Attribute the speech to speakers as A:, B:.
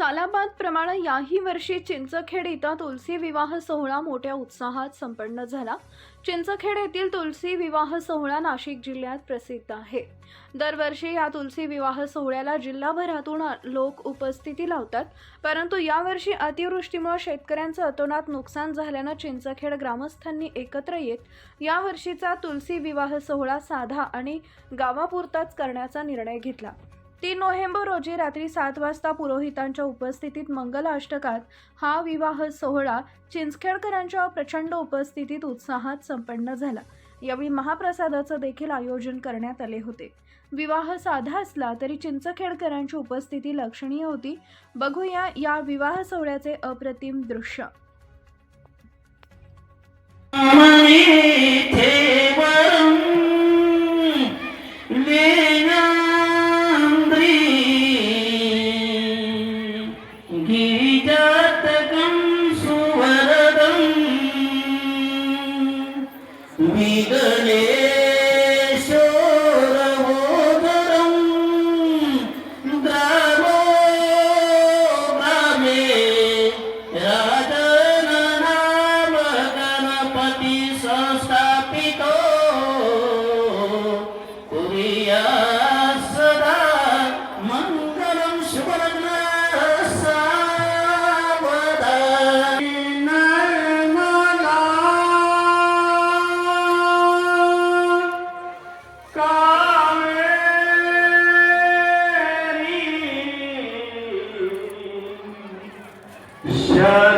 A: याही वर्षी चिंचखेड इथं तुलसी विवाह सोहळा मोठ्या उत्साहात संपन्न झाला. चिंचखेड येथील तुलसी विवाह सोहळा नाशिक जिल्ह्यात प्रसिद्ध आहे. दरवर्षी या तुलसी विवाह सोहळ्याला जिल्हाभरातून लोक उपस्थिती लावतात. परंतु यावर्षी अतिवृष्टीमुळे शेतकऱ्यांचं अतोनात नुकसान झाल्यानं चिंचखेड ग्रामस्थांनी एकत्र येत यावर्षीचा तुलसी विवाह सोहळा साधा आणि गावापुरताच करण्याचा निर्णय घेतला. तीन नोव्हेंबर रोजी रात्री सात वाजता पुरोहितांच्या उपस्थितीत मंगल अष्टकात हा विवाह सोहळा चिंचखेडकरांच्या प्रचंड उपस्थितीत उत्साहात संपन्न झाला. यावेळी महाप्रसादाचं देखील आयोजन करण्यात आले होते. विवाह साधा असला तरी चिंचखेडकरांची उपस्थिती लक्षणीय होती. बघूया या विवाह सोहळ्याचे अप्रतिम दृश्य.
B: ശ്രീജാതകം സുവരദം വിഗണേശോരമോദരം ദ്രാമോ ഗ്രാമേ രാജനനാമ ഗണപതി സംസ്ഥാന Yeah.